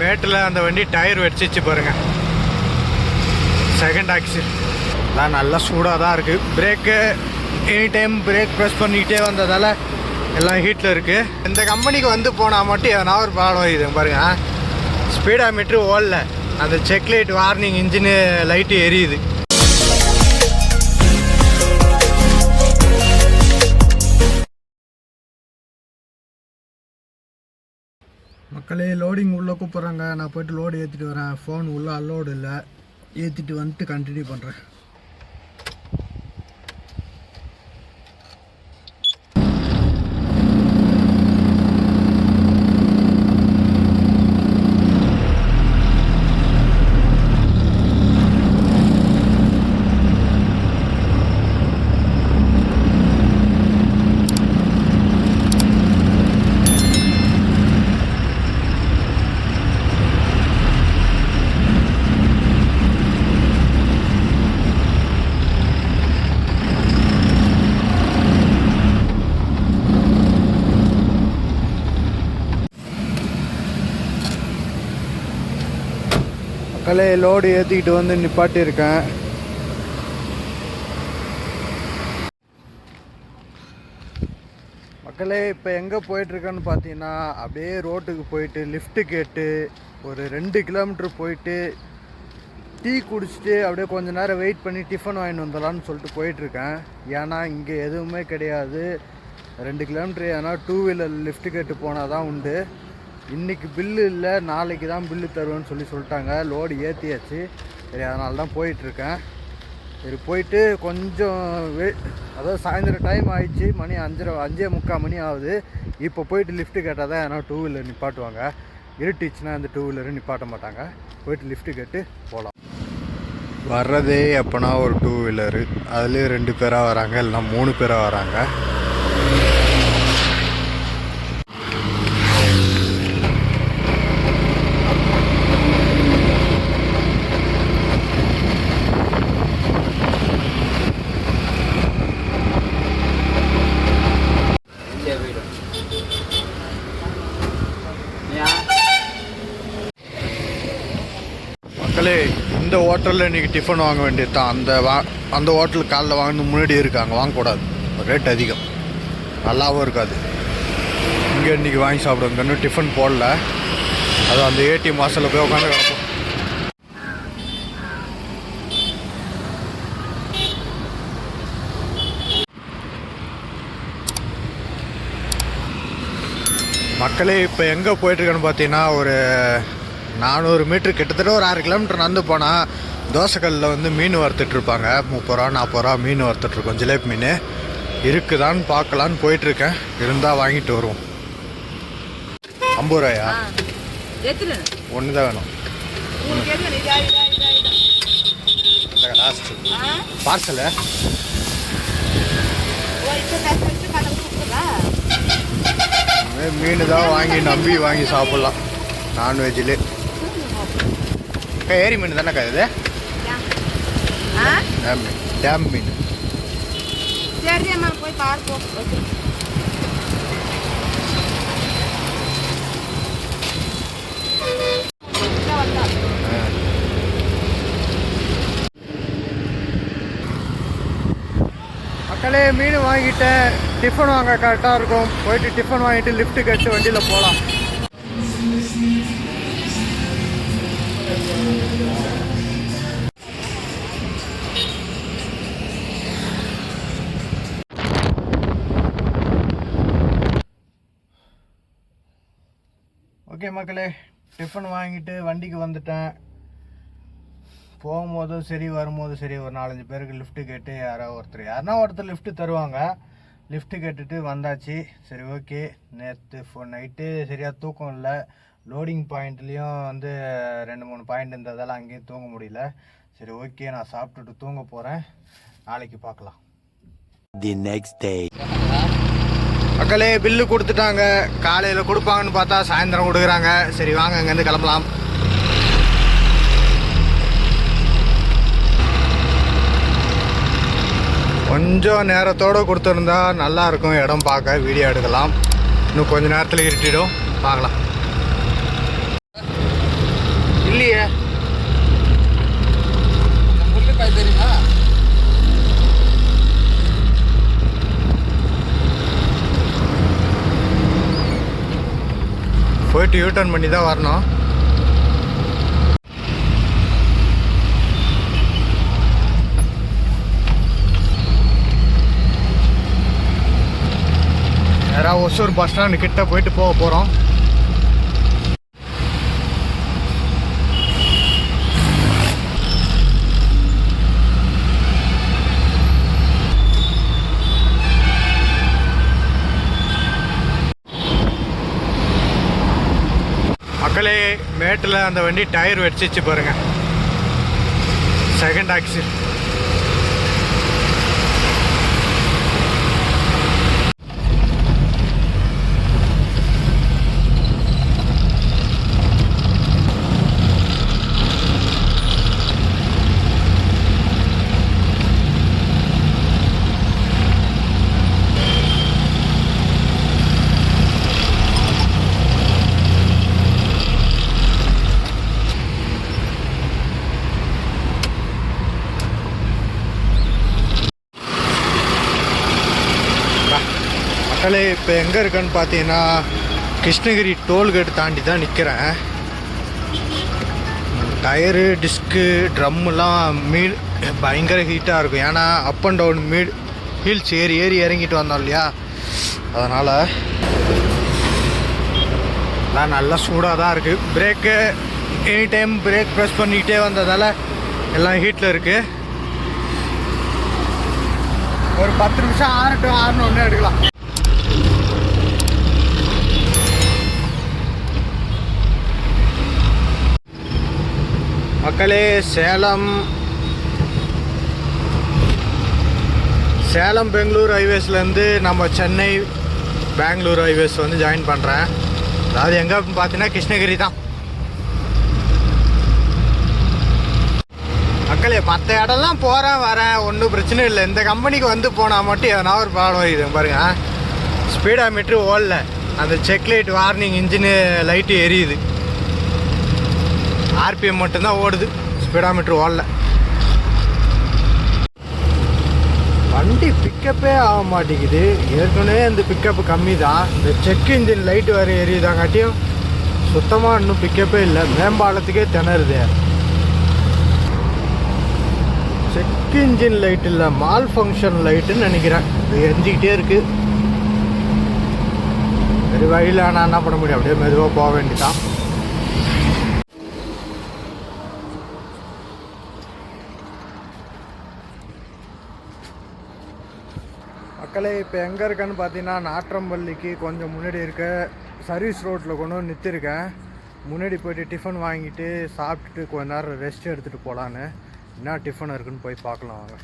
மேட்டில் அந்த வண்டி டயர் வெடிச்சிச்சு பாருங்க. செகண்ட் ஆக்சி எல்லாம் நல்லா சூடாக தான் இருக்குது brake any time brake press பண்ணிக்கிட்டே வந்ததால் எல்லாம் ஹீட்டில் இருக்குது இந்த கம்பெனிக்கு வந்து போனால் மட்டும் எதனா ஒரு ப்ராப்ளம் இது பாருங்க. ஸ்பீடாக மீட்ரு ஓடல. அந்த check light warning engine light எரியுது. மக்களே லோடிங் உள்ளே கூப்பிட்றாங்க. நான் போயிட்டு லோடு ஏற்றிட்டு வரேன். ஃபோன் உள்ளே அலோடு இல்லை. ஏற்றிட்டு வந்துட்டு கண்டினியூ பண்ணுறேன் மக்களே லோடு ஏற்றிக்கிட்டு வந்து நிப்பாட்டியிருக்கேன். மக்களே இப்போ எங்கே போயிட்டுருக்கேன்னு பார்த்தீங்கன்னா அப்படியே ரோட்டுக்கு போயிட்டு லிஃப்ட்டு கேட்டு ஒரு ரெண்டு கிலோமீட்டர் போயிட்டு டீ குடிச்சிட்டு அப்படியே கொஞ்ச நேரம் வெயிட் பண்ணி டிஃபன் வாங்கிட்டு வந்துடலான்னு சொல்லிட்டு போயிட்டுருக்கேன். ஏன்னா இங்கே எதுவுமே கிடையாது. ரெண்டு கிலோமீட்டர் ஏன்னா டூ வீலர் லிஃப்ட்டு கேட்டு போனால் தான் உண்டு. இன்றைக்கி பில்லு இல்லை நாளைக்கு தான் பில்லு தருவேன்னு சொல்லி சொல்லிட்டாங்க. லோடு ஏற்றியாச்சு சரி அதனால தான் போயிட்டுருக்கேன். சரி போயிட்டு கொஞ்சம் வெ அதாவது சாயந்தரம் டைம் ஆயிடுச்சு. மணி அஞ்சரை அஞ்சே முக்கால் மணி ஆகுது. இப்போ போயிட்டு லிஃப்ட்டு கேட்டால் தான் ஏன்னா டூ வீலர் நிப்பாட்டுவாங்க. இருட்டுச்சுன்னா அந்த டூ வீலரும் நிப்பாட்ட மாட்டாங்க. போயிட்டு லிஃப்ட்டு கேட்டு போகலாம் வர்றதே எப்போனா ஒரு டூ வீலரு அதுலேயும் ரெண்டு பேராக வராங்க இல்லைனா மூணு பேராக வராங்க. மக்களே இந்த ஹோட்டலில் இன்றைக்கி டிஃபன் வாங்க வேண்டியது தான் அந்த வா அந்த ஹோட்டலுக்கு காலைல வாங்கினு முன்னாடி இருக்காங்க. வாங்கக்கூடாது. ரேட் அதிகம். நல்லாவும் இருக்காது. இங்கே இன்றைக்கி வாங்கி சாப்பிடுங்க இன்னும் டிஃபன் போடல. அது அந்த ஏடிஎம் வாசலில் போய் உட்காந்து கிடப்போம் மக்களே இப்போ எங்கே போயிட்டுருக்கேன்னு பார்த்தீங்கன்னா ஒரு நானூறு மீட்ரு கிட்டத்தட்ட ஒரு ஆறு கிலோமீட்டர் நடந்து போனால் தோசைக்கல்லில் வந்து மீன் வறுத்துட்டு இருப்பாங்க முப்பது ரூபா நாற்பது ரூபா மீன் வறுத்துட்ருக்கோம். ஜிலேபி மீன். இருக்குதான்னு பார்க்கலான்னு போயிட்டுருக்கேன் இருந்தால் வாங்கிட்டு வருவோம். ஐம்பது ரூபாயா? ஒன்று தான் வேணும். ஆ? பார்சலு மீன் தான் வாங்கி நம்பி வாங்கி சாப்பிட்லாம். நான்வெஜ்லேயே ஏரி மீன் தானேக்கா இது ஆ டேம் மீன் டேம் மீன் சரி அம்மா போய் பார்ப்போம். மக்களே மீன் வாங்கிட்டேன் டிஃபன் வாங்க கரெக்டாக இருக்கும் போயிட்டு டிஃபன் வாங்கிட்டு லிஃப்ட் கட்டு வண்டியில் போகலாம் ஓகே மக்களே டிஃபன் வாங்கிட்டு வண்டிக்கு வந்துட்டேன். போகும்போதும் சரி வரும்போதும் சரி ஒரு நாலஞ்சு பேருக்கு லிஃப்ட்டு கேட்டு யாரோ ஒருத்தர் யாருன்னா ஒருத்தர் லிஃப்ட்டு தருவாங்க. லிஃப்ட்டு கேட்டுட்டு வந்தாச்சு. சரி ஓகே. நேற்று ஃபோ நைட்டு சரியாக தூக்கம் இல்லை. லோடிங் பாயிண்ட்லேயும் வந்து ரெண்டு மூணு பாயிண்ட் இருந்ததால் அங்கேயும் தூங்க முடியல. சரி ஓகே. நான் சாப்பிட்டுட்டு தூங்க போகிறேன் நாளைக்கு பார்க்கலாம். The next day. மக்களே பில்லு கொடுத்துட்டாங்க. காலையில் கொடுப்பாங்கன்னு பார்த்தா சாயந்தரம் கொடுக்குறாங்க. சரி வாங்க இங்கேருந்து கிளம்பலாம். கொஞ்சம் நேரத்தோடு கொடுத்துருந்தா நல்லா இருக்கும். இடம் பார்க்க வீடியோ எடுக்கலாம். இன்னும் கொஞ்சம் நேரத்தில் இருட்டிடும். பார்க்கலாம். போயிட்டு யூ டர்ன் பண்ணி தான் வரணும். நேராக ஒசூர் பஸ் ஸ்டாண்டு கிட்ட போயிட்டு போக போகிறோம் மக்களே மேட்டில் அந்த வண்டி டயர் வெடிச்சிச்சு பாருங்க. செகண்ட் ஆக்சில் மக்களே இப்போ எங்கே இருக்கேன்னு பார்த்தீங்கன்னா கிருஷ்ணகிரி டோல்கேட் தாண்டி தான் நிற்கிறேன் டயரு டிஸ்க்கு ட்ரம்முலாம் மீல் பயங்கர ஹீட்டாக இருக்கும். ஏன்னா up and down meet hills ஏறி ஏறி இறங்கிட்டு வந்தோம் இல்லையா? அதனால் எல்லாம் நல்லா சூடாக தான் இருக்குது brake any time brake press பண்ணிக்கிட்டே வந்ததால் எல்லாம் ஹீட்டில் இருக்குது ஒரு பத்து நிமிஷம் ஆறட்டும் ஆறணும் ஒன்று எடுக்கலாம். மக்களே சேலம் சேலம் பெங்களூர் ஹைவேஸ்லேருந்து நம்ம சென்னை பெங்களூர் ஹைவேஸ் வந்து ஜாயின் பண்ணுறேன் அதாவது எங்கே அப்படின்னு பார்த்தீங்கன்னா கிருஷ்ணகிரி தான். மக்களே மற்ற இடம்லாம் போகிறேன் வரேன். ஒன்றும் பிரச்சனை இல்லை. இந்த கம்பெனிக்கு வந்து போனால் மட்டும் எதனா ஒரு ப்ராப்ளம் இது பாருங்க. ஸ்பீடா மீட்ரு ஓடல. அந்த check light warning engine light எரியுது ஆர்பிஎம் மட்டும்தான் ஓடுது. ஸ்பீடாமீட்ரு ஓடல. வண்டி பிக்கப்பே ஆக மாட்டேங்குது. ஏற்கனவே இந்த பிக்கப் கம்மி தான் இந்த செக் இன்ஜின் லைட் வேறு எரியுதாங்காட்டியும் சுத்தமாக இன்னும் பிக்கப்பே இல்லை. மேம்பாலத்துக்கே திணறுது. செக் இன்ஜின் லைட் இல்லை. மால் ஃபங்க்ஷன் லைட்டுன்னு நினைக்கிறேன். இது எரிஞ்சிக்கிட்டே இருக்குது சரி வழியில் ஆனால் என்ன பண்ண முடியும்? அப்படியே மெதுவாக போக வேண்டியதான் மக்களே இப்போ எங்கே இருக்கேன்னு பார்த்தீங்கன்னா நாற்றம்பள்ளிக்கு கொஞ்சம் முன்னாடி இருக்க சர்வீஸ் ரோட்டில் கொண்டு வந்து நிறுத்திருக்கேன். முன்னாடி போயிட்டு டிஃபன் வாங்கிட்டு சாப்பிட்டுட்டு கொஞ்ச நேரம் ரெஸ்ட் எடுத்துகிட்டு போகலான்னு என்ன டிஃபன் இருக்குன்னு போய் பார்க்கலாம் வாங்க.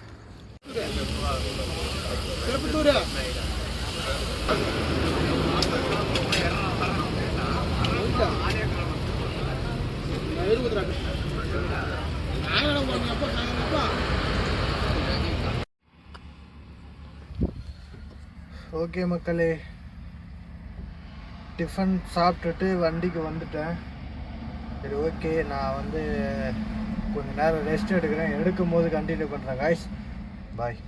ஓகே மக்களே. டிஃபன் சாப்பிட்டுட்டு வண்டிக்கு வந்துட்டேன். சரி ஓகே. நான் வந்து கொஞ்ச நேரம் ரெஸ்ட் எடுக்கிறேன். எடுக்கும் போது கண்டினியூ பண்ணுறேன் காய்ஸ் பாய்